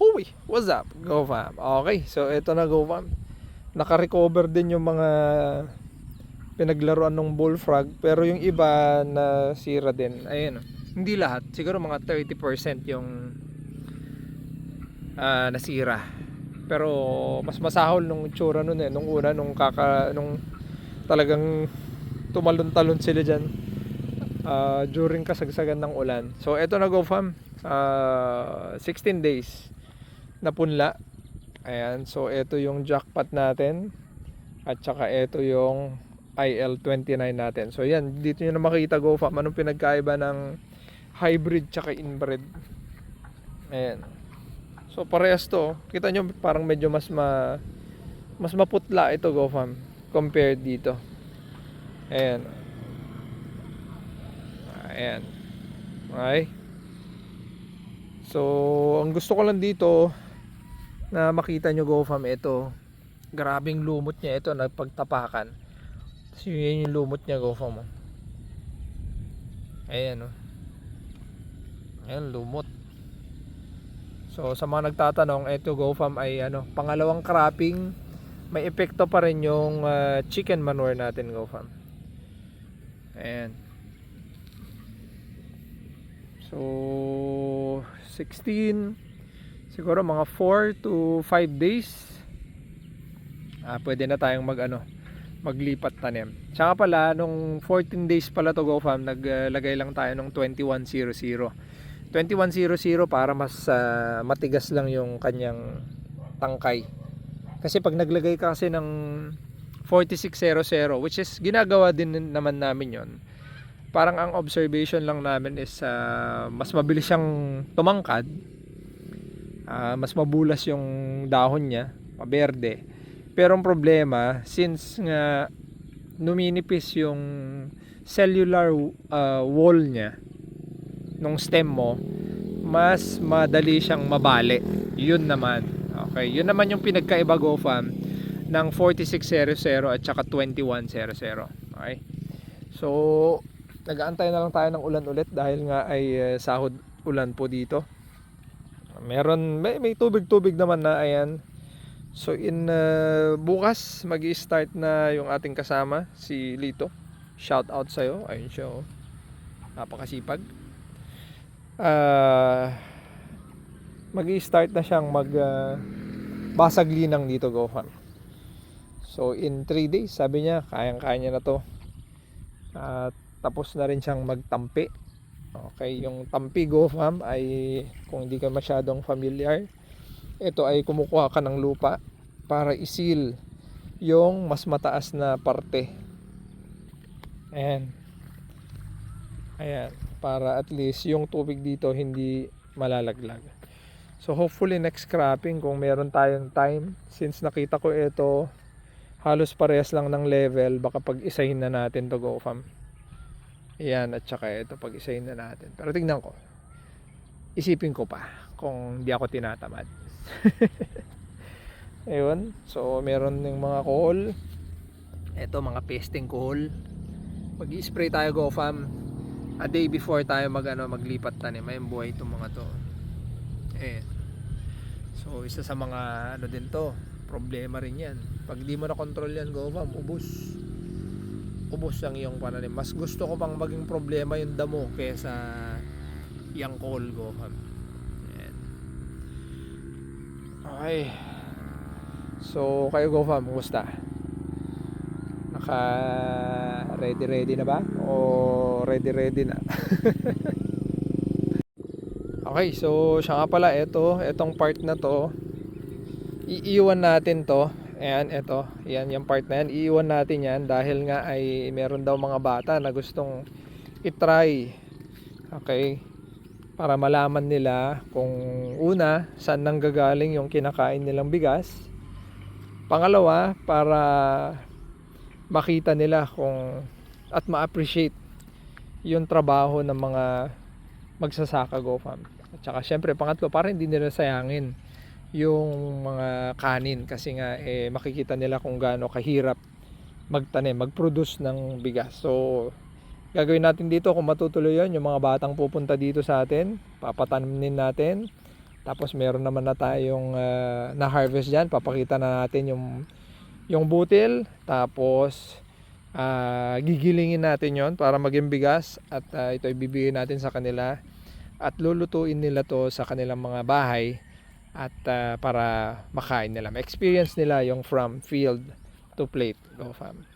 Hoy, what's up? Go fam. Okay, so ito na go fam. Naka-recover din yung mga pinaglaruan ng bullfrog pero yung iba na sira din. Ayun. oh. Hindi lahat, siguro mga 30% yung ah, nasira. Pero mas masahol nung tsura nun eh, nung una nung kaka nung talagang tumalon-talon sila diyan ah, during kasagsagan ng ulan. So eto na go fam. Ah, 16 days na punla. Ayan, so ito yung jackpot natin. At saka ito yung IL29 natin. So yan, dito nyo na makita go fam anong pinagkaiba ng hybrid tsaka inbred. Ayan. So parehas to. Kita nyo parang medyo mas ma mas maputla ito go fam compared dito. Ayan. Ayan. Okay. So, ang gusto ko lang dito na makita nyo go fam ito. Grabing lumot niya ito nagpagtapakan. Tapos yun yung lumot niya go fam. oh. Ayan oh. Ayan lumot. So sa mga nagtatanong, ito go fam ay ano, pangalawang cropping may epekto pa rin yung ah, chicken manure natin go fam. Ayan. So 16 siguro mga 4 to 5 days ah, pwede na tayong mag ano maglipat tanim. Tsaka pala nung 14 days pala to go fam naglagay lang tayo ng 2100. 2100 para mas ah, matigas lang yung kanyang tangkay. Kasi pag naglagay ka kasi ng 4600 which is ginagawa din naman namin yon parang ang observation lang namin is ah, mas mabilis siyang tumangkad Ah, mas mabulas yung dahon niya maberde. Pero ang problema since nga numinipis yung cellular ah, wall niya nung stem mo mas madali siyang mabali. Yun naman. Okay yun naman yung pinagkaiba go fam ng 4600 at saka 2100 okay? So nag-aantay na lang tayo ng ulan ulit dahil nga ay eh, sahod ulan po dito meron may, may tubig-tubig naman na ayan. So in uh, bukas magi-start na yung ating kasama si Lito. Shout out sa'yo. Ayun siya oh. napakasipag. Ah magi-start na siyang mag ah, basag linang dito Gohan so in 3 days sabi niya kayang-kaya niya na to. At tapos na rin siyang magtampi Okay, yung tampi go fam ay kung hindi ka masyadong familiar, ito ay kumukuha ka ng lupa para isil yung mas mataas na parte. Ayan. Ayan, para at least yung tubig dito hindi malalaglag. So hopefully next cropping kung meron tayong time since nakita ko ito halos parehas lang ng level baka pag-isahin na natin to go fam. Ayan, at saka ito pag-isahin na natin. Pero tingnan ko. Isipin ko pa kung di ako tinatamad. Ayun. So, meron ng mga kohol. Ito, mga pesting kohol. Mag-spray tayo go fam. A day before tayo mag, ano, maglipat tanim. Ayun, buhay itong mga to. Ayan. So, isa sa mga ano din to. Problema rin yan. Pag di mo na control yan, go fam, ubus ubos ang iyong pananim. Mas gusto ko pang maging problema yung damo kaysa yung call ko. Ayan. Okay. So, kayo go fam, kumusta? Naka ready ready na ba? O ready ready na? okay, so siya nga pala ito, itong part na to iiwan natin to Ayan, ito. Ayan, yung part na yan. Iiwan natin yan dahil nga ay meron daw mga bata na gustong itry. Okay? Para malaman nila kung una, saan nanggagaling yung kinakain nilang bigas. Pangalawa, para makita nila kung at ma-appreciate yung trabaho ng mga magsasaka go farm. At saka syempre pangatlo para hindi nila sayangin yung mga kanin kasi nga eh, makikita nila kung gaano kahirap magtanim, mag-produce ng bigas. So, gagawin natin dito kung matutuloy yun, yung mga batang pupunta dito sa atin, papatanim natin Tapos meron naman na tayong ah, na-harvest dyan. Papakita na natin yung, yung butil. Tapos ah, gigilingin natin yon para maging bigas. At ah, ito ibibigay natin sa kanila. At lulutuin nila to sa kanilang mga bahay. At ah, para makain nila. Ma-experience nila yung from field to plate. Go fam.